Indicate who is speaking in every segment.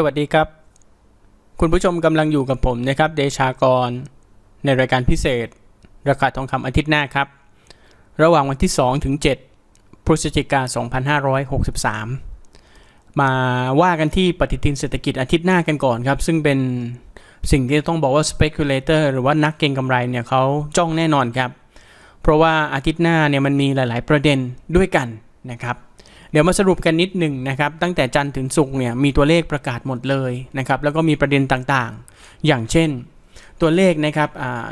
Speaker 1: สวัสดีครับ คุณผู้ชมกำลังอยู่กับผมนะครับ เดชากร ในรายการพิเศษ ราคาทองคำอาทิตย์หน้าครับ ระหว่างวันที่ 2 ถึง 7 พฤศจิกา 2563 มาว่ากันที่ปฏิทินเศรษฐกิจอาทิตย์หน้ากันก่อนครับ ซึ่งเป็นสิ่งที่ต้องบอกว่า speculator หรือว่านักเก็งกำไรเนี่ยเขาจ้องแน่นอนครับ เพราะว่าอาทิตย์หน้าเนี่ยมันมีหลาย ๆ ประเด็นด้วยกันนะครับ เดี๋ยวมาสรุปกันนิดหนึ่งนะครับ ตั้งแต่จันทร์ถึงศุกร์เนี่ยมีตัวเลขประกาศหมดเลยนะครับแล้วก็มีประเด็นต่างๆ อย่างเช่น ตัวเลขนะครับ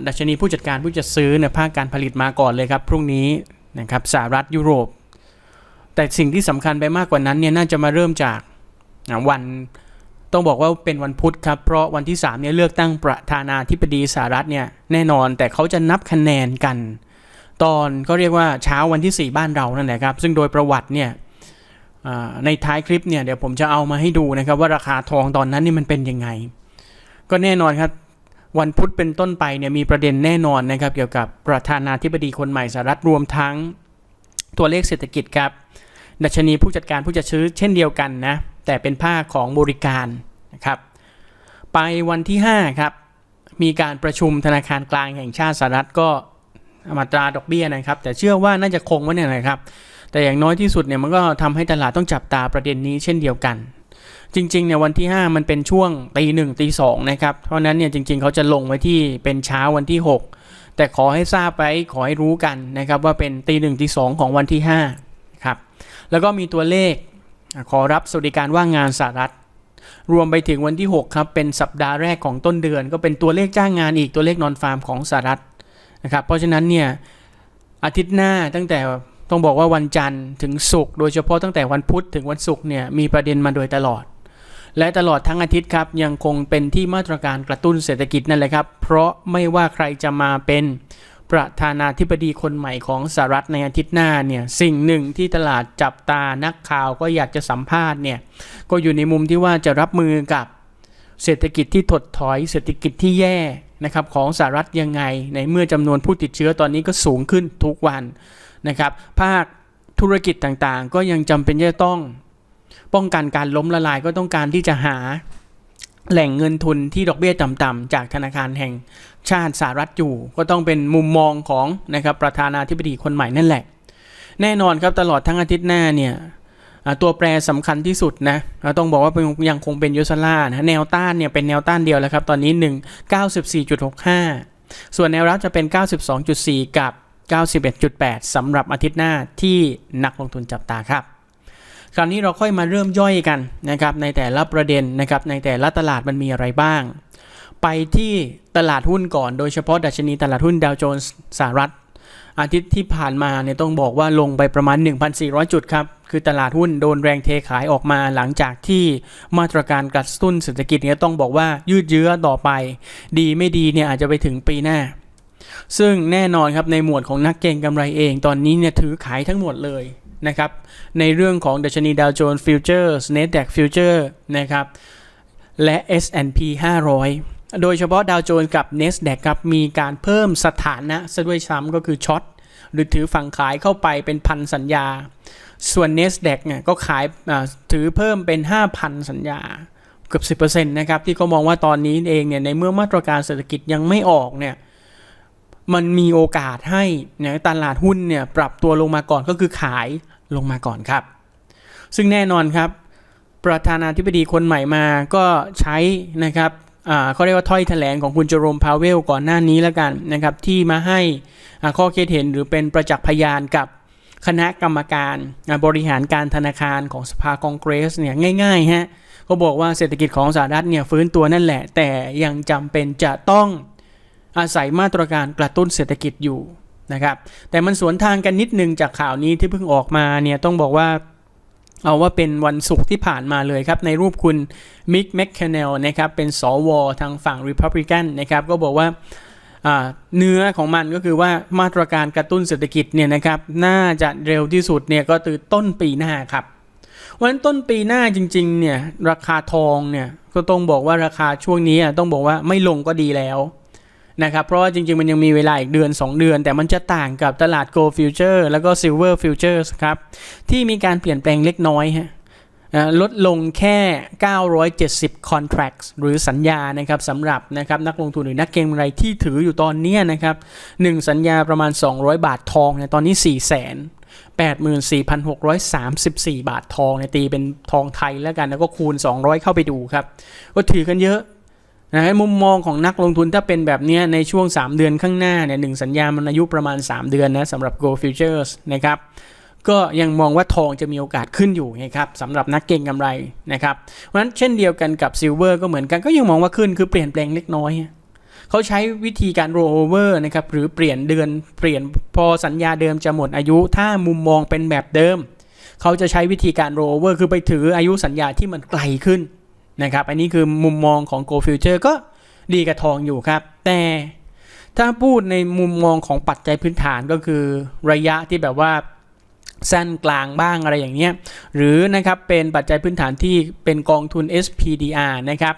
Speaker 1: ดัชนีผู้จัดการผู้จัดซื้อในภาคการผลิตมาก่อนเลยครับ พรุ่งนี้นะครับสหรัฐยุโรป แต่สิ่งที่สำคัญไปมากกว่านั้นเนี่ยน่าจะมาเริ่มจากวันต้องบอกว่าเป็นวันพุธครับ เพราะวันที่3เนี่ยเลือกตั้งประธานาธิบดีสหรัฐเนี่ยแน่นอนแต่เขาจะนับคะแนนกัน ตอนก็เรียกว่าเช้าวันที่ 4 บ้านเรานั่นแหละครับ ซึ่งโดยประวัติเนี่ย ในท้ายคลิปเนี่ยเดี๋ยวผมจะเอามาให้ดูนะครับว่าราคาทองตอนนั้นนี่มันเป็นยังไง ก็แน่นอนครับวันพุธเป็นต้นไปเนี่ยมีประเด็นแน่นอนนะครับเกี่ยวกับประธานาธิบดีคนใหม่สหรัฐรวมทั้งตัวเลขเศรษฐกิจครับ ดัชนีผู้จัดการผู้จัดซื้อเช่นเดียวกันนะ แต่เป็นภาคของบริการนะครับ ไปวันที่ 5 ครับ มีการประชุมธนาคารกลางแห่งชาติสหรัฐก็มาตราดอกเบี้ยนะครับ แต่เชื่อว่าน่าจะคงไว้เนี่ยนะครับ แต่อย่างน้อยที่สุดเนี่ยมันก็ทำให้ตลาดต้องจับตาประเด็นนี้เช่นเดียวกัน จริงๆเนี่ยวันที่ 5 มันเป็นช่วงตีหนึ่งตีสองนะครับ เพราะนั้นเนี่ยจริงๆเขาจะลงไว้ที่เป็นเช้าวันที่ 6 แต่ขอให้ทราบไปขอให้รู้กันนะครับว่าเป็นตีหนึ่งตีสองของวันที่5ครับแล้วก็มีตัวเลขขอรับสวัสดิการว่างงานสหรัฐรวมไปถึงวันที่ 6 ครับ เป็นสัปดาห์แรกของต้นเดือน ก็เป็นตัวเลขจ้างงานอีกตัวเลขนอนฟาร์มของสหรัฐนะครับเพราะฉะนั้นเนี่ยอาทิตย์หน้าตั้งแต่ ต้องบอกว่าวันจันทร์ถึงศุกร์โดยเฉพาะตั้งแต่วันพุธถึงวันศุกร์เนี่ยมีประเด็นมาโดยตลอด และตลอดทั้งอาทิตย์ครับยังคงเป็นที่มาตรการกระตุ้นเศรษฐกิจนั่นแหละครับ เพราะไม่ว่าใครจะมาเป็นประธานาธิบดีคนใหม่ของสหรัฐในอาทิตย์หน้าเนี่ยสิ่งหนึ่งที่ตลาดจับตานักข่าวก็อยากจะสัมภาษณ์เนี่ยก็อยู่ในมุมที่ว่าจะรับมือกับเศรษฐกิจที่ถดถอยเศรษฐกิจที่แย่นะครับของสหรัฐยังไง ในเมื่อจำนวนผู้ติดเชื้อตอนนี้ก็สูงขึ้นทุกวัน นะครับ ภาคธุรกิจต่างๆ ก็ยังจำเป็นที่จะต้อง ป้องกันการล้มละลายก็ต้องการที่จะหาแหล่งเงินทุนที่ดอกเบี้ยต่ำๆจากธนาคารแห่งชาติสหรัฐอยู่ ก็ต้องเป็นมุมมองของนะครับประธานาธิบดีคนใหม่นั่นแหละ แน่นอนครับตลอดทั้งอาทิตย์หน้าเนี่ยตัวแปรสำคัญที่สุดนะต้องบอกว่ายังคงเป็นยูสล่านะแนวต้านเนี่ยเป็นแนวต้านเดียวแล้วครับ ตอนนี้ 1 94.65 ส่วนแนวรับจะเป็น 92.4 กับ 91.8สำหรับอาทิตย์หน้าที่นักลงทุนจับตาครับ คราวนี้เราค่อยมาเริ่มย่อยกันนะครับในแต่ละประเด็นนะครับในแต่ละตลาดมันมีอะไรบ้าง ไปที่ตลาดหุ้นก่อนโดยเฉพาะดัชนีตลาดหุ้นดาวโจนส์สหรัฐ อาทิตย์ที่ผ่านมาเนี่ยต้องบอกว่าลงไปประมาณ 1,400 จุดครับ คือตลาดหุ้นโดนแรงเทขายออกมาหลังจากที่มาตรการกระตุ้นเศรษฐกิจเนี่ยต้องบอกว่ายืดเยื้อต่อไป ดีไม่ดีเนี่ยอาจจะไปถึงปีหน้า ซึ่งแน่นอนครับในหมวดของนักเก็งกำไรเอง ตอนนี้เนี่ยถือขายทั้งหมดเลยนะครับ ในเรื่องของดัชนีดาวโจนส์ฟิวเจอร์สเนสแดกฟิวเจอร์นะครับ และ S&P 500 โดยเฉพาะดาวโจนส์กับ NASDAQ ครับ มีการเพิ่มสถานะซะด้วยซ้ำก็คือช็อตหรือถือฝั่งขายเข้าไปเป็นพันสัญญา ส่วน NASDAQ เนี่ยก็ขายถือเพิ่มเป็น 5,000 สัญญาเกือบ 10%นะครับ ที่เขามองว่าตอนนี้เองเนี่ยในเมื่อมาตรการเศรษฐกิจยังไม่ออกเนี่ย มันมีโอกาสให้เนี่ยตลาดหุ้นเนี่ยปรับตัวลงมาก่อนก็คือขายลงมาก่อนครับ ซึ่งแน่นอนครับ ประธานาธิบดีคนใหม่มาก็ใช้นะครับอ่าเขาเรียกว่าถ้อยแถลงของคุณเจอโรมพาวเวลก่อนหน้านี้แล้วกันนะครับ ที่มาให้ข้อคิดเห็นหรือเป็นประจักษ์พยานกับคณะกรรมการบริหารการธนาคารของสภาคองเกรสเนี่ยง่ายๆฮะก็บอกว่าเศรษฐกิจของสหรัฐเนี่ยฟื้นตัวนั่นแหละ แต่ยังจำเป็นจะต้อง อาศัยมาตรการกระตุ้นเศรษฐกิจอยู่นะครับแต่มันสวนทางกันนิดนึงจากข่าวนี้ที่เพิ่งออกมาเนี่ยต้องบอกว่าเอาว่าเป็นวันศุกร์ที่ผ่านมาเลยครับ ในรูปคุณมิกแมคแคนเนลนะครับเป็นสวทางฝั่ง Republican นะครับก็บอกว่าเนื้อของมันก็คือว่ามาตรการกระตุ้นเศรษฐกิจเนี่ยนะครับน่าจะเร็วที่สุดเนี่ยก็คือต้นปีหน้าครับวันนั้นต้นปีหน้าจริงๆเนี่ยราคาทองเนี่ยก็ต้องบอกว่าราคาช่วงนี้ต้องบอกว่าไม่ลงก็ดีแล้ว นะครับ เพราะว่าจริง ๆ มันยังมีเวลาอีกเดือน 2 เดือน แต่มันจะต่างกับตลาด Gold Future แล้วก็ Silver Futures ครับ ที่มีการเปลี่ยนแปลงเล็กน้อยฮะลดลงแค่ 970 contracts หรือสัญญานะครับสำหรับนะครับนักลงทุนหรือนักเก็งกำไรที่ถืออยู่ตอนนี้นะครับหนึ่งสัญญาประมาณ 200 บาททองเนี่ยตอนนี้ 4 0 0 0 0 84,634 บาททองเนี่ยตีเป็นทองไทยแล้วกัน แล้วก็คูณ 200 เข้าไปดูครับ ก็ถือกันเยอะ นะมุมมองของนักลงทุนถ้าเป็นแบบนี้ในช่วง 3 เดือนข้างหน้าเนี่ยหนึ่งสัญญามันอายุประมาณ 3 เดือนนะสำหรับ Go Futures นะครับก็ยังมองว่าทองจะมีโอกาสขึ้นอยู่ไงครับสำหรับนักเก็งกำไรนะครับเพราะฉะนั้นเช่นเดียวกันกับซิลเวอร์ก็เหมือนกันก็ยังมองว่าขึ้นคือเปลี่ยนแปลงเล็กน้อยเขาใช้วิธีการ roll over นะครับหรือเปลี่ยนเดือนเปลี่ยนพอสัญญาเดิมจะหมดอายุถ้ามุมมองเป็นแบบเดิม เขาจะใช้วิธีการ roll over คือไปถืออายุสัญญาที่มันไกลขึ้น นะครับ อันนี้คือมุมมองของ Go Future ก็ดีกับทองอยู่ครับ แต่ถ้าพูดในมุมมองของปัจจัยพื้นฐานก็คือระยะที่แบบว่าสั้นกลางบ้างอะไรอย่างเงี้ย หรือนะครับเป็นปัจจัยพื้นฐานที่เป็นกองทุน SPDR นะครับ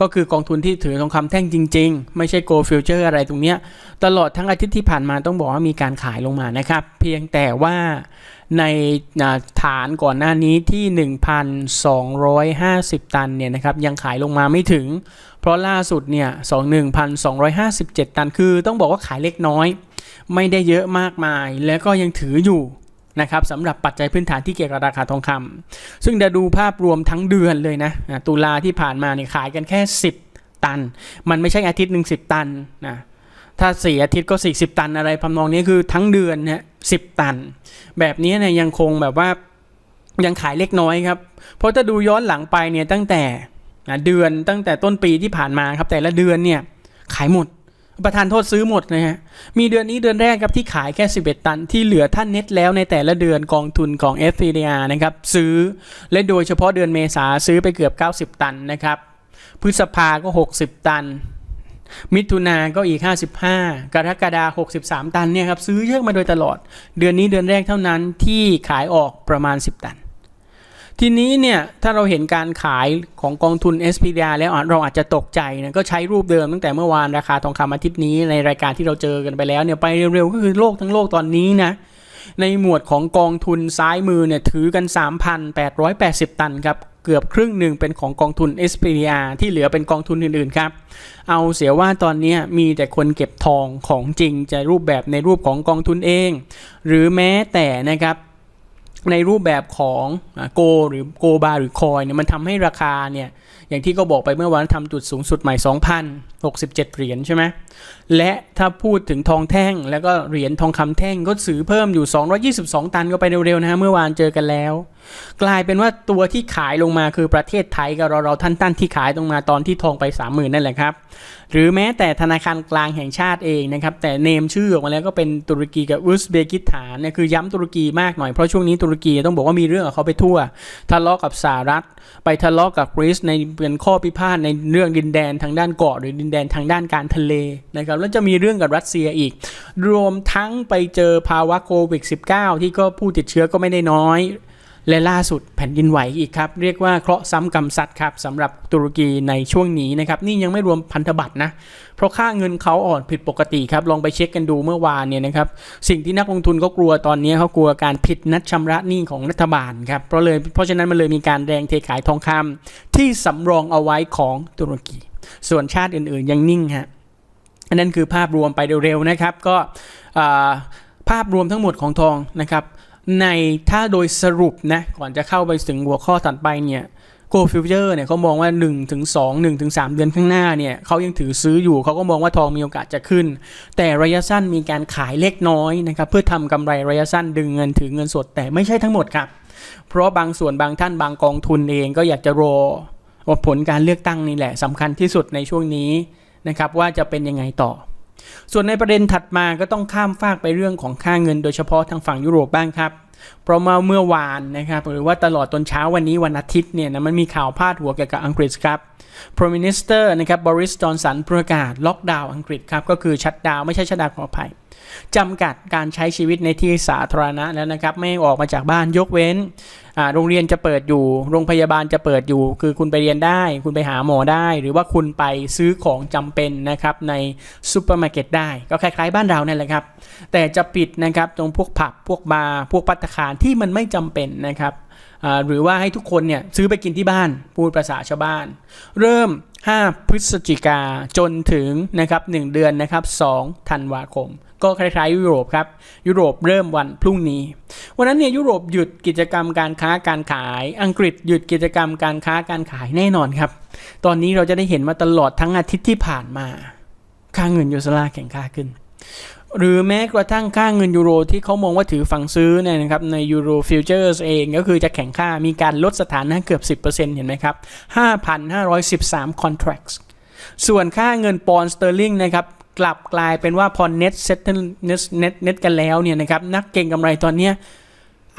Speaker 1: ก็คือกองทุนที่ถือทองคำแท่งจริง ๆ ไม่ใช่ Go Future อะไรตรงเนี้ย ตลอดทั้งอาทิตย์ที่ผ่านมาต้องบอกว่ามีการขายลงมานะครับ เพียงแต่ว่า ในฐานก่อนหน้านี้ที่ 1,250 ตันเนี่ยนะครับยังขายลงมาไม่ถึง เพราะล่าสุดเนี่ย21,257 ตันคือต้องบอกว่าขายเล็กน้อย ไม่ได้เยอะมากมาย แล้วก็ยังถืออยู่นะครับสำหรับปัจจัยพื้นฐานที่เกี่ยวกับราคาทองคำซึ่งจะดูภาพรวมทั้งเดือนเลยนะอะตุลาที่ผ่านมาเนี่ยขายกันแค่ 10 ตัน มันไม่ใช่อาทิตย์หนึ่ง10 ตันนะ ถ้าสี่อาทิตย์ก็ 40 ตันอะไรพำนองนี้คือทั้งเดือนนี่ยสิตัน แบบนี้เนี่ยยังคงแบบว่ายังขายเล็กน้อยครับ เพราะถ้าดูย้อนหลังไปเนี่ยตั้งแต่เดือนตั้งแต่ต้นปีที่ผ่านมาครับแต่ละเดือนเนี่ยขายหมดประธานโทษซื้อหมดนะฮะ มีเดือนนี้เดือนแรกครับที่ขายแค่ 11 ตันที่เหลือท่านเน็ตแล้วในแต่ละเดือนกองทุนของ FCDR นะครับซื้อและโดยเฉพาะเดือนเมษาซื้อไปเกือบ 90 ตันนะครับ พฤษภาก็ 60 ตัน มิถุนาก็อีก 55 กรกฎาคม63 ตันเนี่ยครับซื้อเยอะมาโดยตลอด เดือนนี้เดือนแรกเท่านั้นที่ขายออกประมาณ 10 ตัน ทีนี้เนี่ยถ้าเราเห็นการขายของกองทุน SPDR แล้วเราอาจจะตกใจนะก็ใช้รูปเดิมตั้งแต่เมื่อวานราคาทองคำอาทิตย์นี้ในรายการที่เราเจอกันไปแล้วเนี่ยไปเร็วๆก็คือโลกทั้งโลกตอนนี้นะในหมวดของกองทุนซ้ายมือเนี่ยถือกัน 3,880 ตันครับ เกือบครึ่งหนึ่งเป็นของกองทุน SPDR ที่เหลือเป็นกองทุนอื่นๆครับ เอาเสียว่าตอนนี้มีแต่คนเก็บทองของจริงจะรูปแบบในรูปของกองทุนเอง หรือแม้แต่นะครับในรูปแบบของโกหรือโกบาหรือคอยเนี่ยมันทำให้ราคาเนี่ยอย่างที่ก็บอกไปเมื่อวานทำจุดสูงสุดใหม่ 2,067 เหรียญใช่ไหม และถ้าพูดถึงทองแท่ง แล้วก็เหรียญทองคำแท่งก็ซื้อเพิ่มอยู่ 222 ตันก็ไปเร็วๆนะฮะเมื่อวานเจอกันแล้ว กลายเป็นว่าตัวที่ขายลงมาคือประเทศไทยกับเราเราท่านๆที่ขายตรงมาตอนที่ทองไป 30,000นั่นแหละครับ หรือแม้แต่ธนาคารกลางแห่งชาติเองนะครับ แต่เนมชื่อออกมาแล้วก็เป็นตุรกีกับอุซเบกิสถานเนี่ยคือย้ำตุรกีมากหน่อยเพราะช่วงนี้ตุรกีต้องบอกว่ามีเรื่องกับเขาไปทั่ว ทะเลาะกับสหรัฐ ไปทะเลาะกับกรีซในเป็นข้อพิพาทในเรื่องดินแดนทางด้านเกาะหรือดินแดนทางด้านการทะเลนะครับแล้วจะมีเรื่องกับรัสเซียอีก รวมทั้งไปเจอภาวะโควิด -19 ที่ก็ผู้ติดเชื้อก็ไม่ได้น้อย และล่าสุดแผ่นดินไหวอีกครับ เรียกว่าเคราะห์ซ้ำกรรมซัดครับสำหรับตุรกีในช่วงนี้นะครับ นี่ยังไม่รวมพันธบัตรนะ เพราะค่าเงินเขาอ่อนผิดปกติครับ ลองไปเช็คกันดูเมื่อวานเนี่ยนะครับ สิ่งที่นักลงทุนเขากลัวตอนนี้เขากลัวการผิดนัดชำระหนี้ของรัฐบาลครับเพราะเลยเพราะฉะนั้นมันเลยมีการแรงเทขายทองคำที่สำรองเอาไว้ของตุรกี ส่วนชาติอื่นๆยังนิ่งฮะ นนั้นคือภาพรวมไปเร็วๆนะครับ ก็ภาพรวมทั้งหมดของทองนะครับ ในถ้าโดยสรุปนะก่อนจะเข้าไปถึงหัวข้อถัดไปเนี่ย Go Future เนี่ยเขามองว่า 1 ถึง 2 1 ถึง 3 เดือนข้างหน้าเนี่ยเขายังถือซื้ออยู่เขาก็มองว่าทองมีโอกาสจะขึ้น แต่ระยะสั้นมีการขายเล็กน้อยนะครับเพื่อทำกำไรระยะสั้นดึงเงินถือเงินสดแต่ไม่ใช่ทั้งหมดครับ เพราะบางส่วนบางท่านบางกองทุนเองก็อยากจะรอผลการเลือกตั้งนี่แหละสำคัญที่สุดในช่วงนี้ นะครับว่าจะเป็นยังไงต่อ ส่วนในประเด็นถัดมาก็ต้องข้ามฟากไปเรื่องของค่าเงิน โดยเฉพาะทางฝั่งยุโรปบ้างครับเพราะมาเมื่อวานนะครับหรือว่าตลอดตอนเช้าวันนี้วันอาทิตย์เนี่ยนะมันมีข่าวพาดหัวเกี่ยวกับอังกฤษครับ Prime Minister นะครับบริสจอนสันประกาศล็อกดาวน์อังกฤษครับก็คือชัดดาวไม่ใช่ชัดดาวขออภัย จำกัดการใช้ชีวิตในที่สาธารณะแล้วนะครับ ไม่ออกมาจากบ้านยกเว้นโรงเรียนจะเปิดอยู่ โรงพยาบาลจะเปิดอยู่ คือคุณไปเรียนได้ คุณไปหาหมอได้ หรือว่าคุณไปซื้อของจำเป็นนะครับในซูเปอร์มาร์เก็ตได้ ก็คล้ายๆบ้านเรานั่นแหละครับ แต่จะปิดนะครับตรงพวกผับ พวกบาร์ พวกปัตตาคารที่มันไม่จำเป็นนะครับหรือว่าให้ทุกคนเนี่ยซื้อไปกินที่บ้าน พูดภาษาชาวบ้าน เริ่ม 5 พฤศจิกาจนถึงนะครับ1เดือนนะครับ2ธันวาคม ก็คล้ายๆยุโรปครับ ยุโรปเริ่มวันพรุ่งนี้ วันนั้นเนี่ยยุโรปหยุดกิจกรรมการค้าการขาย อังกฤษหยุดกิจกรรมการค้าการขายแน่นอนครับ ตอนนี้เราจะได้เห็นมาตลอดทั้งอาทิตย์ที่ผ่านมา ค่าเงินยูโราแข็งค่าขึ้น หรือแม้กระทั่งค่าเงินยูโรที่เขามองว่าถือฝั่งซื้อเนี่ยนะครับในยูโรฟิวเจอร์สเองก็คือจะแข็งค่ามีการลดสถานะเกือบ 10%เห็นไหมครับ 5,513 contracts ส่วนค่าเงินปอนด์สเตอร์ลิงนะครับ กลับกลายเป็นว่าพอ net settle net net net กันแล้วเนี่ยนะครับนักเก็งกำไรตอนเนี้ย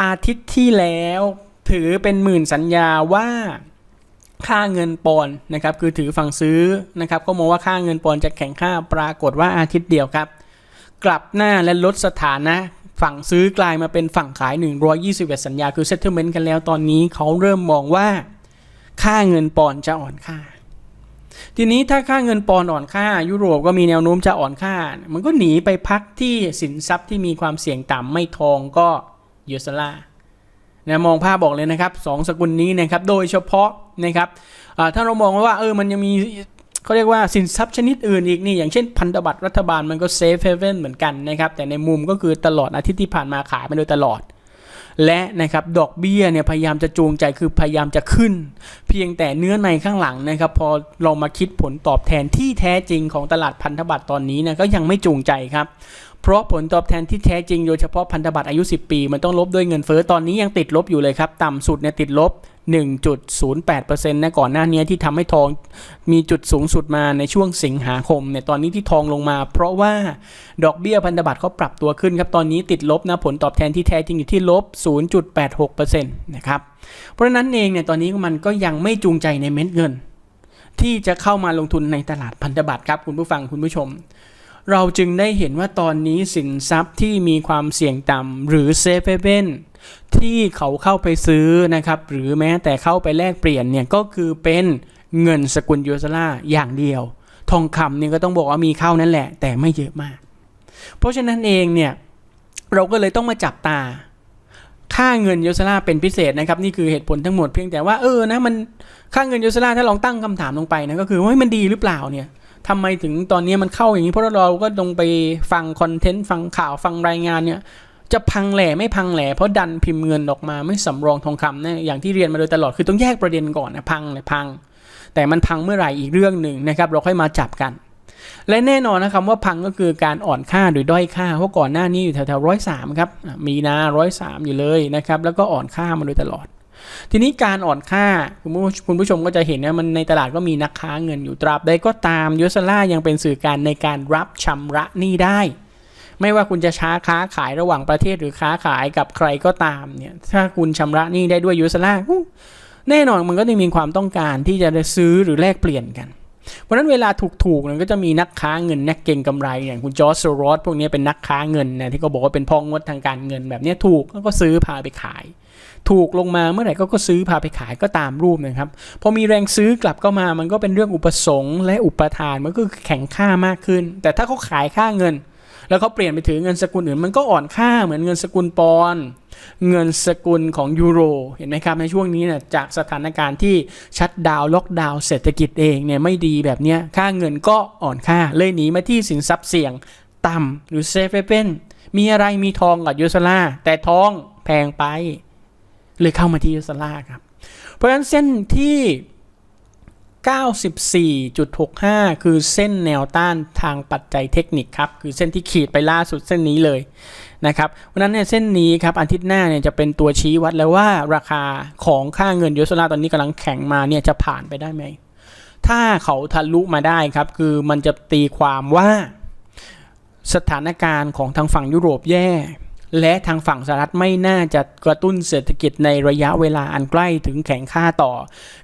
Speaker 1: อาทิตย์ที่แล้วถือเป็นหมื่นสัญญาว่าค่าเงินปอนนะครับคือถือฝั่งซื้อนะครับก็มองว่าค่าเงินปอนจะแข็งค่าปรากฏว่าอาทิตย์เดียวครับ กลับหน้าและลดสถานะฝั่งซื้อกลายมาเป็นฝั่งขาย 121 สัญญาคือ settlement กันแล้วตอนนี้เขาเริ่มมองว่า ค่าเงินปอนจะอ่อนค่า ทีนี้ถ้าค่าเงินปอนด์อ่อนค่า ยุโรปก็มีแนวโน้มจะอ่อนค่า มันก็หนีไปพักที่สินทรัพย์ที่มีความเสี่ยงต่ำไม่ทองก็ยูสลานะมองภาพบอกเลยนะครับสองสกุลนี้นะครับโดยเฉพาะนะครับถ้าเรามองว่าเออมันยังมีเขาเรียกว่าสินทรัพย์ชนิดอื่นอีกนี่อย่างเช่นพันธบัตรรัฐบาลมันก็เซฟเฮเว่นเหมือนกันนะครับแต่ในมุมก็คือตลอดอาทิตย์ที่ผ่านมาขายมาโดยตลอด และนะครับดอกเบี้ยเนี่ยพยายามจะจูงใจคือพยายามจะขึ้น เพียงแต่เนื้อในข้างหลังนะครับ พอเรามาคิดผลตอบแทนที่แท้จริงของตลาดพันธบัตรตอนนี้นะก็ยังไม่จูงใจครับ เพราะผลตอบแทนที่แท้จริงโดยเฉพาะพันธบัตรอายุ 10 ปี มันต้องลบด้วยเงินเฟ้อตอนนี้ยังติดลบอยู่เลยครับ ต่ำสุดเนี่ยติดลบ 1.08%นะก่อนหน้านี้ที่ทำให้ทองมีจุดสูงสุดมาในช่วงสิงหาคมเนี่ยตอนนี้ที่ทองลงมา เพราะว่าดอกเบี้ยพันธบัตรเขาปรับตัวขึ้นครับตอนนี้ติดลบนะผลตอบแทนที่แท้จริงอยู่ที่ลบ 0.86%นะครับเพราะนั้นเองเนี่ยตอนนี้มันก็ยังไม่จูงใจในเม็ดเงิน ที่จะเข้ามาลงทุนในตลาดพันธบัตรครับคุณผู้ฟังคุณผู้ชม เราจึงได้เห็นว่าตอนนี้สินทรัพย์ที่มีความเสี่ยงต่ำหรือเซฟเ a เ e นที่เขาเข้าไปซื้อนะครับ หรือแม้แต่เข้าไปแลกเปลี่ยนเนี่ยก็คือเป็นเงินสกุลยูโรลาอย่างเดียว ทองคำเนี่ยก็ต้องบอกว่ามีเข้านั่นแหละ แต่ไม่เยอะมาก เพราะฉะนั้นเองเนี่ยเราก็เลยต้องมาจับตา ค่าเงินยูโรลาเป็นพิเศษนะครับ นี่คือเหตุผลทั้งหมดเพียงแต่ว่าเออนะมันค่าเงินยูโรลาถ้าลองตั้งคำถามลงไปนะก็คือว่ามันดีหรือเปล่าเนี่ย ทำไมถึงตอนนี้มันเข้าอย่างนี้เพราะเราก็ต้องไปฟังคอนเทนต์ฟังข่าวฟังรายงานเนี่ยจะพังแหล่ไม่พังแหล่เพราะดันพิมพ์เงินออกมาไม่สำรองทองคำเนี่ยอย่างที่เรียนมาโดยตลอดคือต้องแยกประเด็นก่อนนะพังเลยพัง แต่มันพังเมื่อไหร่อีกเรื่องหนึ่งนะครับเราค่อยมาจับกัน และแน่นอนนะครับว่าพังก็คือการอ่อนค่าหรือด้อยค่าเพราะก่อนหน้านี้อยู่แถวๆร้อยสามครับมีนาร้อยสามอยู่เลยนะครับแล้วก็อ่อนค่ามาโดยตลอด ทีนี้การอ่อนค่าคุณผู้ชมก็จะเห็นนะมันในตลาดก็มีนักค้าเงินอยู่ตราบใดก็ตามยูสล่ายังเป็นสื่อการในการรับชำระหนี้ได้ ไม่ว่าคุณจะช้าค้าขายระหว่างประเทศหรือค้าขายกับใครก็ตามเนี่ยถ้าคุณชำระหนี้ได้ด้วยยูสล่าแน่นอนมันก็จะมีความต้องการที่จะซื้อหรือแลกเปลี่ยนกันเพราะฉะนั้นเวลาถูกๆเนี่ยก็จะมีนักค้าเงินนักเก็งกำไรอย่างคุณจอร์จโซรอสพวกนี้เป็นนักค้าเงินนะที่เขาบอกว่าเป็นพองงดทางการเงินแบบนี้ถูกก็ซื้อพาไปขาย ถูกลงมาเมื่อไหร่ก็ก็ซื้อพาไปขายก็ตามรูปนะครับพอมีแรงซื้อกลับเข้ามามันก็เป็นเรื่องอุปสงค์และอุปทานมันก็แข็งค่ามากขึ้น แต่ถ้าเขาขายค่าเงิน แล้วเขาเปลี่ยนไปถือเงินสกุลอื่นมันก็อ่อนค่าเหมือนเงินสกุลปอนเงินสกุลของยูโรเห็นไหมครับในช่วงนี้เนี่ยจากสถานการณ์ที่ชัดดาวล็อกดาวเศรษฐกิจเองเนี่ยไม่ดีแบบนี้ค่าเงินก็อ่อนค่าเลยหนีมาที่สินทรัพย์เสี่ยงต่ำหรือเซฟเ a นมีอะไรมีทองกับยูสลาแต่ทองแพงไป เลยเข้ามาที่ยูสลาครับ เพราะฉะนั้นเส้นที่ 94.65 คือเส้นแนวต้านทางปัจจัยเทคนิคครับ คือเส้นที่ขีดไปล่าสุดเส้นนี้เลยนะครับเพราะฉะนั้นเนี่ยเส้นนี้ครับอาทิตย์หน้าเนี่ยจะเป็นตัวชี้วัดแล้วว่าราคาของค่าเงินยูโรลาร์ตอนนี้กำลังแข็งมาเนี่ยจะผ่านไปได้ไหม ถ้าเขาทะลุมาได้ครับ คือมันจะตีความว่าสถานการณ์ของทางฝั่งยุโรปแย่ และทางฝั่งสหรัฐไม่น่าจะกระตุ้นเศรษฐกิจในระยะเวลาอันใกล้ถึงแข็งค่าต่อ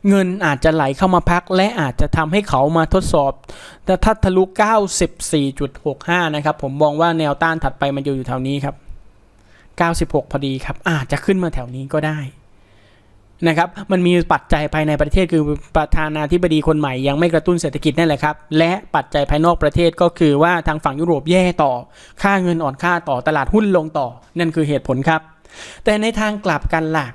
Speaker 1: เงินอาจจะไหลเข้ามาพัก และอาจจะทำให้เขามาทดสอบแต่ถ้าทะลุ 94.65 นะครับ ผมมองว่าแนวต้านถัดไปมันอยู่อยู่แถวนี้ครับ 96 พอดีครับ อาจจะขึ้นมาแถวนี้ก็ได้ นะครับมันมีปัจจัยภายในประเทศคือประธานาธิบดีคนใหม่ยังไม่กระตุ้นเศรษฐกิจนั่นแหละครับและปัจจัยภายนอกประเทศก็คือว่าทางฝั่งยุโรปแย่ต่อ ค่าเงินอ่อนค่าต่อตลาดหุ้นลงต่อ นั่นคือเหตุผลครับ แต่ในทางกลับกันล่ะ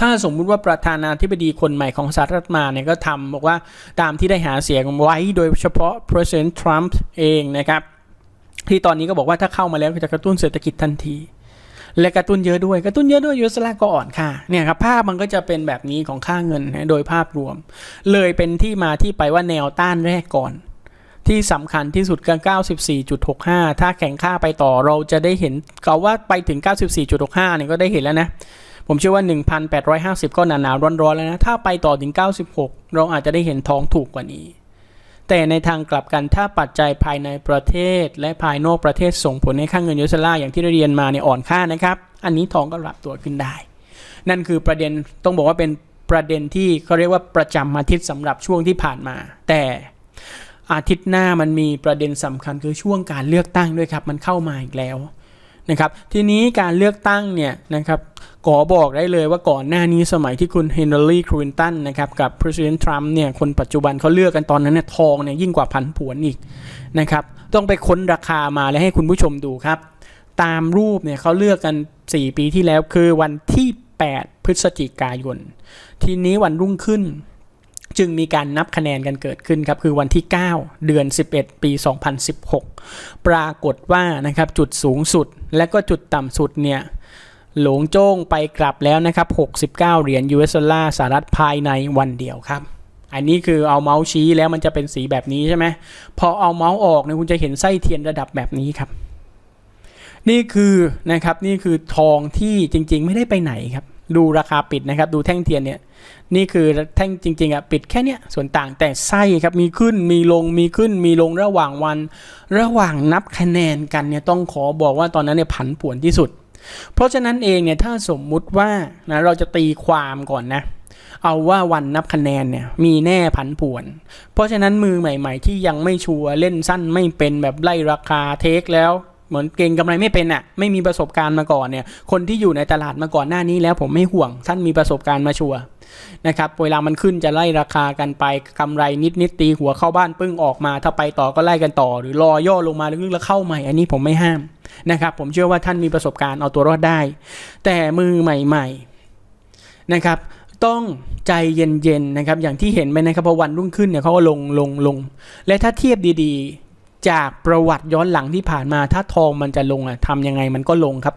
Speaker 1: ถ้าสมมุติว่าประธานาธิบดีคนใหม่ของสหรัฐมาเนี่ยก็ทำบอกว่าตามที่ได้หาเสียงไว้โดยเฉพาะ President Trump เองนะครับที่ตอนนี้ก็บอกว่าถ้าเข้ามาแล้วจะกระตุ้นเศรษฐกิจทันที และกระตุ้นเยอะด้วย กระตุ้นเยอะด้วยยูเอสลาก็อ่อนค่าเนี่ยครับภาพมันก็จะเป็นแบบนี้ของค่าเงินนะโดยภาพรวม เลยเป็นที่มาที่ไปว่าแนวต้านแรกก่อน ที่สำคัญที่สุดก็94.65 ถ้าแข่งค่าไปต่อเราจะได้เห็นเขาว่าไปถึง 94.65เนี่ยก็ได้เห็นแล้วนะผมเชื่อว่า 1,850 ก็หนาๆร้อนๆแล้วนะ ถ้าไปต่อถึง 96 เราอาจจะได้เห็นทองถูกกว่านี้ แต่ในทางกลับกันถ้าปัจจัยภายในประเทศ และภายนอกประเทศส่งผลให้ค่าเงินยูเอสลาอย่างที่เรียนมาเนี่ยอ่อนค่านะครับ อันนี้ทองก็ปรับตัวขึ้นได้ นั่นคือประเด็นต้องบอกว่าเป็นประเด็นที่เขาเรียกว่าประจำอาทิตย์สำหรับช่วงที่ผ่านมา แต่อาทิตย์หน้ามันมีประเด็นสำคัญคือช่วงการเลือกตั้งด้วยครับ มันเข้ามาอีกแล้วนะครับ ทีนี้การเลือกตั้งเนี่ยนะครับ ขอบอกได้เลยว่าก่อนหน้านี้สมัยที่คุณเฮนรี่ คลินตันนะครับกับ President Trump เนี่ยคนปัจจุบันเขาเลือกกันตอนนั้นเนี่ยทองเนี่ยยิ่งกว่าพันผวนอีกนะครับต้องไปค้นราคามาและให้คุณผู้ชมดูครับ ตามรูปเนี่ยเขาเลือกกัน 4 ปีที่แล้วคือวันที่ 8 พฤศจิกายน ทีนี้วันรุ่งขึ้น จึงมีการนับคะแนนกันเกิดขึ้นครับคือวันที่ 9 เดือน 11 ปี 2016 ปรากฏว่านะครับจุดสูงสุดและก็จุดต่ำสุดเนี่ย หลงโจ้งไปกลับแล้วนะครับ 69 เหรียญ US ดอลลาร์สหรัฐภายในวันเดียวครับ อันนี้คือเอาเมาส์ชี้แล้วมันจะเป็นสีแบบนี้ใช่ไหมพอเอาเมาส์ออกเนี่ยคุณจะเห็นไส้เทียนระดับแบบนี้ครับ นี่คือนะครับนี่คือทองที่จริง ๆ ไม่ได้ไปไหนครับ ดูราคาปิดนะครับ ดูแท่งเทียนเนี่ยนี่คือแท่งจริงๆอะปิดแค่เนี้ยส่วนต่างแต่ไส้ครับมีขึ้นมีลงมีขึ้นมีลงระหว่างวัน ระหว่างนับคะแนนกันเนี่ยต้องขอบอกว่าตอนนั้นเนี่ยผันผวนที่สุด เพราะฉะนั้นเองเนี่ยถ้าสมมุติว่านะเราจะตีความก่อนนะเอาว่าวันนับคะแนนเนี่ยมีแน่ผันผวน เพราะฉะนั้นมือใหม่ ๆ ที่ยังไม่ชัวร์เล่นสั้นไม่เป็นแบบไล่ราคาเทคแล้ว เหมือนเก่งกำไรไม่เป็นอะ่ะไม่มีประสบการณ์มาก่อนเนี่ยคนที่อยู่ในตลาดมาก่อนหน้านี้แล้วผมไม่ห่วงท่านมีประสบการณ์มาชัวนะครับเวลามันขึ้นจะไล่ราคากันไปกำไรนิดนิดตีหัวเข้าบ้านปึ้งออกมา ถ้าไปต่อก็ไล่กันต่อ หรือรอย่อลงมาลึกๆแล้วเข้าใหม่ อันนี้ผมไม่ห้ามนะครับผมเชื่อว่าท่านมีประสบการณ์เอาตัวรอดได้ แต่มือใหม่ๆนะครับต้องใจเย็นๆนะครับอย่างที่เห็นไหมนะครับพอวันรุ่งขึ้นเนี่ยเขาก็ลงลงลง และถ้าเทียบดีๆ จากประวัติย้อนหลังที่ผ่านมาถ้าทองมันจะลงอะทำยังไงมันก็ลงครับ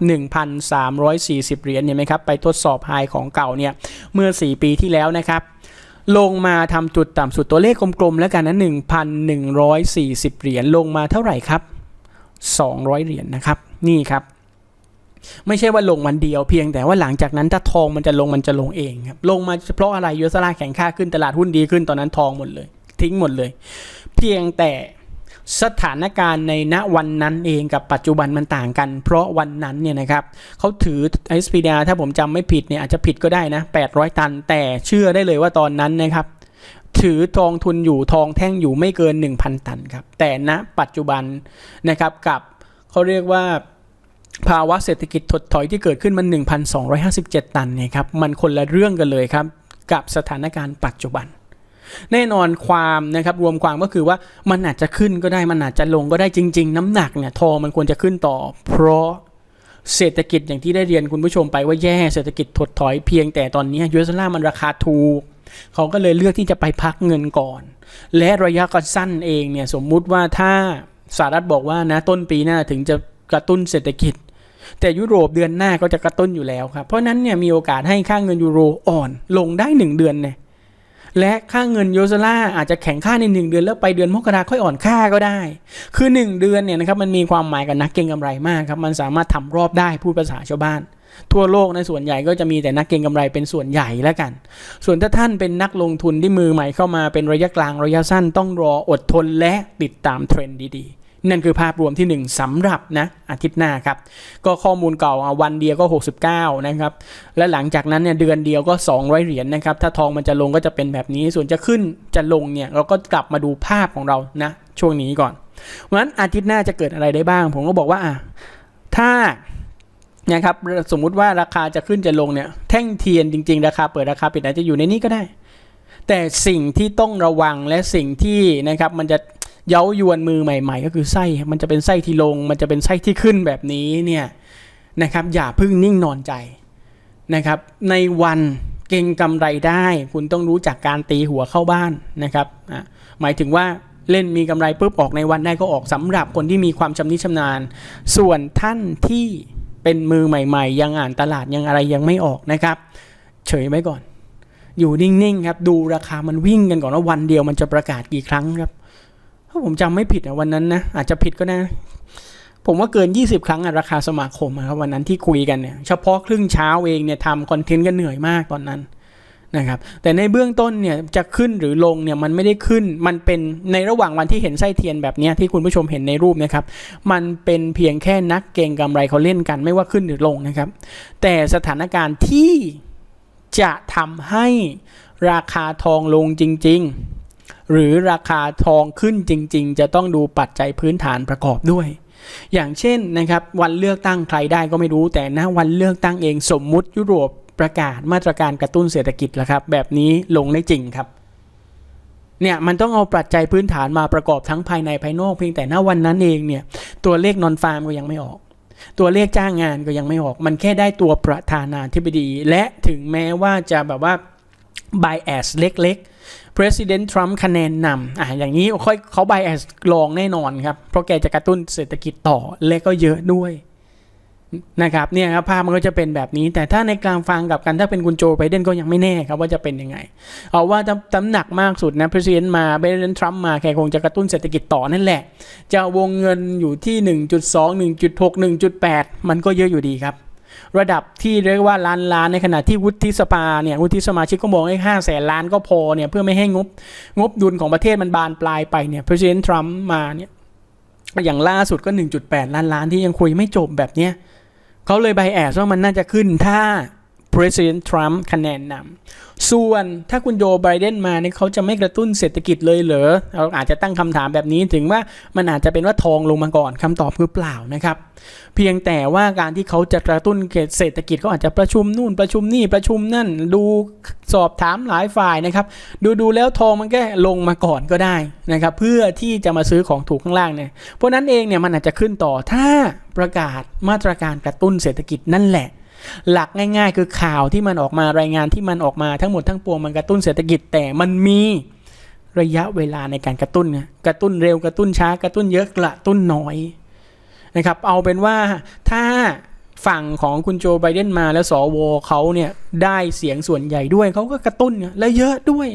Speaker 1: 1,340 เหรียญเห็นไหมครับ ไปทดสอบไฮของเก่าเนี่ย เมื่อ 4 ปีที่แล้วนะครับ ลงมาทำจุดต่ำสุดตัวเลขกลมๆแล้วกันนะ 1,140 เหรียญลงมาเท่าไหร่ครับ 200 เหรียญนะครับ นี่ครับไม่ใช่ว่าลงวันเดียวเพียงแต่ว่าหลังจากนั้นถ้าทองมันจะลงมันจะลงเองครับลงมาเพราะอะไรยูเอสลาแข็งค่าขึ้นตลาดหุ้นดีขึ้นตอนนั้นทองหมดเลย ทิ้งหมดเลย เพียงแต่ สถานการณ์ในณวันนั้นเองกับปัจจุบันมันต่างกัน เพราะวันนั้นเนี่ยนะครับเขาถือ SPDR ถ้าผมจำไม่ผิดเนี่ยอาจจะผิดก็ได้นะ 800 ตัน แต่เชื่อได้เลยว่าตอนนั้นนะครับถือทองทุนอยู่ทองแท่งอยู่ไม่เกิน 1,000 ตันครับ แต่ณปัจจุบันนะครับกับเขาเรียกว่าภาวะเศรษฐกิจถดถอยที่เกิดขึ้นมัน 1,257 ตันเนี่ยครับมันคนละเรื่องกันเลยครับ กับสถานการณ์ปัจจุบัน แน่นอนความนะครับรวมความก็คือว่ามันอาจจะขึ้นก็ได้มันอาจจะลงก็ได้จริง ๆ น้ำหนักเนี่ยทองมันควรจะขึ้นต่อ เพราะเศรษฐกิจอย่างที่ได้เรียนคุณผู้ชมไปว่าแย่เศรษฐกิจถดถอยเพียงแต่ตอนนี้ยูเอสดอลลาร์มันราคาถูกเขาก็เลยเลือกที่จะไปพักเงินก่อน และระยะก็สั้นเองเนี่ยสมมุติว่าถ้าสหรัฐบอกว่านะต้นปีหน้าถึงจะกระตุ้นเศรษฐกิจ แต่ยุโรปเดือนหน้าก็จะกระตุ้นอยู่แล้วครับ เพราะฉะนั้นเนี่ยมีโอกาสให้ค่าเงินยูโรอ่อนลงได้ 1 เดือนเนี่ย และค่าเงินยูโรล่าอาจจะแข็งค่าใน 1 เดือนแล้วไปเดือนมกราค่อยอ่อนค่าก็ได้ คือ 1 เดือนเนี่ยนะครับมันมีความหมายกับนักเก็งกำไรมากครับมันสามารถทำรอบได้พูดภาษาชาวบ้าน ทั่วโลกในส่วนใหญ่ก็จะมีแต่นักเก็งกำไรเป็นส่วนใหญ่แล้วกัน ส่วนถ้าท่านเป็นนักลงทุนที่มือใหม่เข้ามาเป็นระยะกลางระยะสั้นต้องรออดทนและติดตามเทรนด์ดีๆ นั่นคือภาพรวมที่ 1สำหรับนะอาทิตย์หน้าครับ ก็ข้อมูลเก่าวันเดียวก็ 69 นะครับ และหลังจากนั้นเนี่ยเดือนเดียวก็ 200 เหรียญนะครับ ถ้าทองมันจะลงก็จะเป็นแบบนี้ ส่วนจะขึ้นจะลงเนี่ยเราก็กลับมาดูภาพของเรานะช่วงนี้ก่อนเพราะฉะนั้นอาทิตย์หน้าจะเกิดอะไรได้บ้าง ผมก็บอกว่าอะถ้านะครับสมมุติว่าราคาจะขึ้นจะลงเนี่ยแท่งเทียนจริง ๆ ราคาเปิดราคาปิดอาจจะอยู่ในนี้ก็ได้ แต่สิ่งที่ต้องระวังและสิ่งที่นะครับมันจะ เย้ายวนมือใหม่ ๆ ก็คือไส้มันจะเป็นไส้ที่ลง มันจะเป็นไส้ที่ขึ้นแบบนี้เนี่ยนะครับอย่าเพิ่งนิ่งนอนใจนะครับ ในวันเก่งกำไรได้ คุณต้องรู้จักการตีหัวเข้าบ้านนะครับอะหมายถึงว่าเล่นมีกำไรปุ๊บออกในวันได้ก็ออกสำหรับคนที่มีความชำนิชำนาญ ส่วนท่านที่เป็นมือใหม่ ๆ ยังอ่านตลาดยังอะไรยังไม่ออกนะครับ เฉยไว้ก่อน อยู่นิ่งๆครับดูราคามันวิ่งกันก่อนว่าวันเดียวมันจะประกาศกี่ครั้งครับ ถ้าผมจำไม่ผิดอะวันนั้นนะอาจจะผิดก็ได้ผมว่าเกิน 20 ครั้งอะราคาสมาคมครับวันนั้นที่คุยกันเนี่ยเฉพาะครึ่งเช้าเองเนี่ยทำคอนเทนต์กันเหนื่อยมากตอนนั้นนะครับแต่ในเบื้องต้นเนี่ยจะขึ้นหรือลงเนี่ยมันไม่ได้ขึ้นมันเป็นในระหว่างวันที่เห็นไส้เทียนแบบนี้ที่คุณผู้ชมเห็นในรูปนะครับมันเป็นเพียงแค่นักเก็งกำไรเขาเล่นกันไม่ว่าขึ้นหรือลงนะครับ แต่สถานการณ์ที่จะทำให้ราคาทองลงจริง ๆ หรือราคาทองขึ้นจริง ๆ จะต้องดูปัจจัยพื้นฐานประกอบด้วย อย่างเช่นนะครับวันเลือกตั้งใครได้ก็ไม่รู้ แต่ณวันเลือกตั้งเองสมมุติยุโรปประกาศมาตรการกระตุ้นเศรษฐกิจแล้วครับ แบบนี้ลงได้จริงครับเนี่ยมันต้องเอาปัจจัยพื้นฐานมาประกอบทั้งภายในภายนอกเพียงแต่ณวันนั้นเองเนี่ยตัวเลขนอนฟาร์มก็ยังไม่ออก ตัวเลขจ้างงานก็ยังไม่ออก มันแค่ได้ตัวประธานาธิบดี และถึงแม้ว่าจะแบบว่า bias เล็ก ๆ President Trump คะแนนนำอะอย่างนี้ค่อยเขา bias ลองแน่นอนครับ เพราะแกจะกระตุ้นเศรษฐกิจต่อและก็เยอะด้วยนะครับเนี่ยครับภาพมันก็จะเป็นแบบนี้ แต่ถ้าในกลางฟังกับกันถ้าเป็นคุณโจไบเดนก็ยังไม่แน่ครับว่าจะเป็นยังไง เอาว่าตำหนักมากสุดนะ President มา President Trump มาแกคงจะกระตุ้นเศรษฐกิจต่อนั่นแหละ จะวงเงินอยู่ที่ 1.2 1.6 1.8 มันก็เยอะอยู่ดีครับ ระดับที่เรียกว่าล้านล้านในขณะที่วุฒิสภาเนี่ยวุฒิสมาชิกก็มองให้ห้าแสนล้านก็พอเนี่ยเพื่อไม่ให้งบงบดุลของประเทศมันบานปลายไปเนี่ยประธานทรัมป์มาเนี่ยอย่างล่าสุดก็ 1.8 ล้านล้านที่ยังคุยไม่จบแบบเนี้ยเขาเลยไบแอสว่ามันน่าจะขึ้นถ้า President Trump คะแนนนำส่วนถ้าคุณโจไบเดนมาเนี่ยเขาจะไม่กระตุ้นเศรษฐกิจเลยเหรอเราอาจจะตั้งคำถามแบบนี้ถึงว่ามันอาจจะเป็นว่าทองลงมาก่อนคำตอบคือเปล่านะครับ เพียงแต่ว่าการที่เขาจะกระตุ้นเศรษฐกิจเขาอาจจะประชุมนู่นประชุมนี่ประชุมนั่น ดูสอบถามหลายฝ่ายนะครับดูดูแล้วทองมันก็ลงมาก่อนก็ได้นะครับเพื่อที่จะมาซื้อของถูกข้างล่างเนี่ยเพราะนั้นเองเนี่ยมันอาจจะขึ้นต่อถ้าประกาศมาตรการกระตุ้นเศรษฐกิจนั่นแหละ หลักง่าย ๆ คือข่าวที่มันออกมารายงานที่มันออกมาทั้งหมดทั้งปวงมันกระตุ้นเศรษฐกิจแต่มันมีระยะเวลาในการกระตุ้นกระตุ้นเร็วกระตุ้นช้ากระตุ้นเยอะกระตุ้นน้อยนะครับเอาเป็นว่าถ้าฝั่งของคุณโจไบเดนมาแล้วสวเขาเนี่ยได้เสียงส่วนใหญ่ด้วยเขาก็กระตุ้นและเยอะด้วย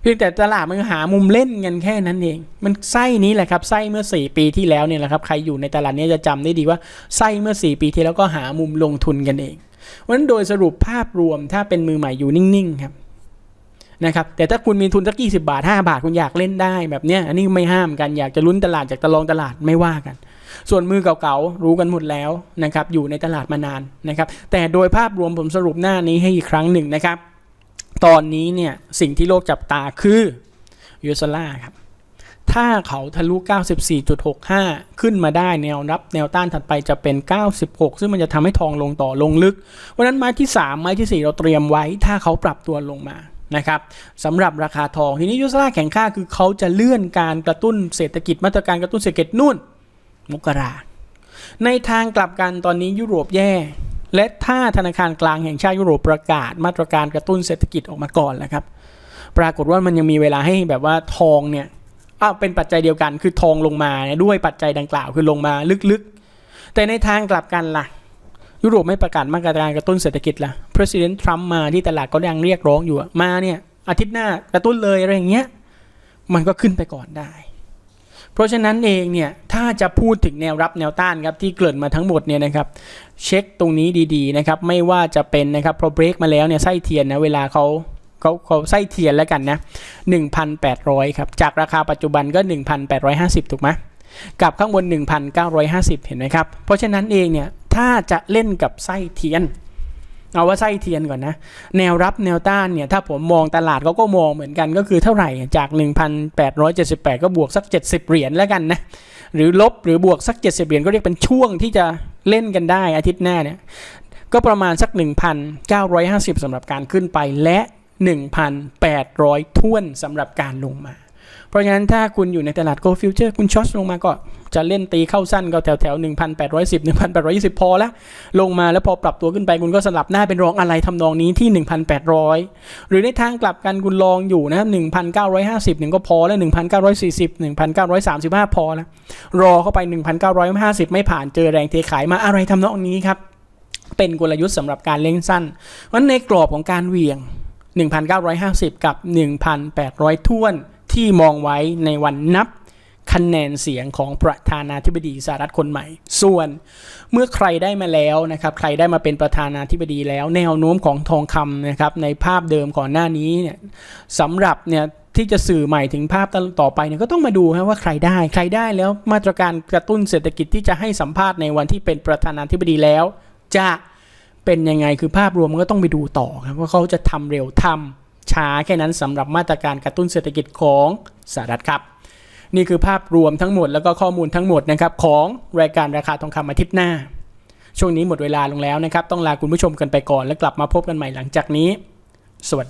Speaker 1: เพียงแต่ตลาดมันหามุมเล่นกันแค่นั้นเอง มันไส้นี้แหละครับไส้เมื่อ 4 ปีที่แล้วเนี่ยแหละครับใครอยู่ในตลาดนี้จะจำได้ดีว่าไส้เมื่อ 4 ปีที่แล้วก็หามุมลงทุนกันเองเพราะฉะนั้นโดยสรุปภาพรวมถ้าเป็นมือใหม่อยู่นิ่งๆครับนะครับแต่ถ้าคุณมีทุนสัก20 บาท 5 บาทคุณอยากเล่นได้แบบเนี้ยอันนี้ไม่ห้ามกันอยากจะลุ้นตลาดจากตะลองตลาดไม่ว่ากัน ส่วนมือเก่าๆรู้กันหมดแล้วนะครับอยู่ในตลาดมานานนะครับแต่โดยภาพรวมผมสรุปหน้านี้ให้อีกครั้งหนึ่งนะครับ ตอนนี้เนี่ยสิ่งที่โลกจับตาคือยูซล่าครับ ถ้าเขาทะลุ 94.65 ขึ้นมาได้แนวรับแนวต้านถัดไปจะเป็น 96 ซึ่งมันจะทำให้ทองลงต่อลงลึกเพราะฉะนั้นไม้ที่ 3 ไม้ทีสี่ 4 เราเตรียมไว้ ถ้าเขาปรับตัวลงมานะครับสำหรับราคาทองทีนี้ยูซล่าแข่งค่าคือเขาจะเลื่อนการกระตุ้นเศรษฐกิจมาตรการกระตุ้นเศรษฐกิจนู่นมกราในทางกลับกันตอนนี้ยุโรปแย่ และถ้าธนาคารกลางแห่งชาติยุโรปประกาศมาตรการกระตุ้นเศรษฐกิจออกมาก่อนแล้วครับ ปรากฏว่ามันยังมีเวลาให้แบบว่าทองเนี่ยอ้าวเป็นปัจจัยเดียวกันคือทองลงมาด้วยปัจจัยดังกล่าวคือลงมาลึกๆ แต่ในทางกลับกันล่ะ ยุโรปไม่ประกาศมาตรการกระตุ้นเศรษฐกิจล่ะ President Trump มาที่ตลาดก็ยังเรียกร้องอยู่มาเนี่ยอาทิตย์หน้ากระตุ้นเลยอะไรอย่างเงี้ยมันก็ขึ้นไปก่อนได้ เพราะฉะนั้นเองเนี่ยถ้าจะพูดถึงแนวรับแนวต้านครับที่เกริ่นมาทั้งหมดเนี่ยนะครับเช็คตรงนี้ดีๆนะครับไม่ว่าจะเป็นนะครับพอเบรกมาแล้วเนี่ยไส้เทียนนะเวลาเขาเขาเขาไส้เทียนแล้วกันนะ 1,800 ครับจากราคาปัจจุบันก็ 1,850 ถูกไหมกับข้างบน 1,950 เห็นไหมครับ เพราะฉะนั้นเองเนี่ยถ้าจะเล่นกับไส้เทียน เอาว่าไส้เทียนก่อนนะ แนวรับแนวต้านเนี่ย ถ้าผมมองตลาดเขาก็มองเหมือนกันก็คือเท่าไหร่จาก 1,878 ก็บวกสัก 70 เหรียญแล้วกันนะ หรือลบหรือบวกสัก 70 เหรียญก็เรียกเป็นช่วงที่จะเล่นกันได้อาทิตย์หน้าเนี่ย ก็ประมาณสัก 1,950สำหรับการขึ้นไปและ 1,800ท้วนสำหรับการลงมา เพราะฉะนั้นถ้าคุณอยู่ในตลาด Go Future คุณช็อตลงมาก็จะเล่นตีเข้าสั้นก็แถวแถว1,810 1,820 พอแล้วลงมาแล้วพอปรับตัวขึ้นไปคุณก็สลับหน้าเป็นรองอะไรทำนองนี้ที่ 1,800 หรือในทางกลับกันคุณลองอยู่นะครับ1,950หนึ่งก็พอแล้ว 1,940 1,935 พอแล้วรอเข้าไป 1,950 ไม่ผ่านเจอแรงเทขายมาอะไรทำนองนี้ครับเป็นกลยุทธ์สำหรับการเล่นสั้นเพราะฉะนั้นในกรอบของการเหวี่ยง 1,950 กับ 1,800ท้วน ที่มองไว้ในวันนับคะแนนเสียงของประธานาธิบดีสหรัฐคนใหม่ ส่วนเมื่อใครได้มาแล้วนะครับ ใครได้มาเป็นประธานาธิบดีแล้ว แนวโน้มของทองคำนะครับในภาพเดิมก่อนหน้านี้เนี่ยสำหรับเนี่ยที่จะสื่อใหม่ถึงภาพต่อไปเนี่ยก็ต้องมาดูครว่าใครได้ ใครได้แล้วมาตรการกระตุ้นเศรษฐกิจที่จะให้สัมภาษณ์ในวันที่เป็นประธานาธิบดีแล้ว จะเป็นยังไงคือภาพรวมมันก็ต้องไปดูต่อครับว่าเขาจะทำเร็วทำ ช้าแค่นั้นสำหรับมาตรการกระตุ้นเศรษฐกิจของสหรัฐครับ นี่คือภาพรวมทั้งหมดแล้วก็ข้อมูลทั้งหมดนะครับของรายการราคาทองคำอาทิตย์หน้า ช่วงนี้หมดเวลาลงแล้วนะครับ ต้องลาคุณผู้ชมกันไปก่อน แล้วกลับมาพบกันใหม่หลังจากนี้ สวัสดี